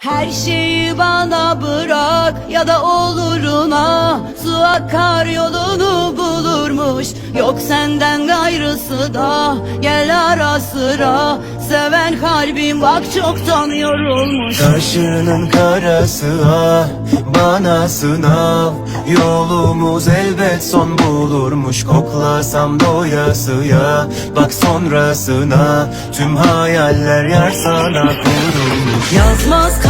Her şeyi bana bırak ya da oluruna Su akar yolunu bulurmuş. Yok senden gayrısı da Gel ara sıra. Seven kalbim bak çoktan yorulmuş. Kaşının karası ah bana sınav. Yolumuz elbet son bulurmuş Koklasam doyasıya Bak sonrasına Tüm hayaller yer sana kurulmuş. Yazmaz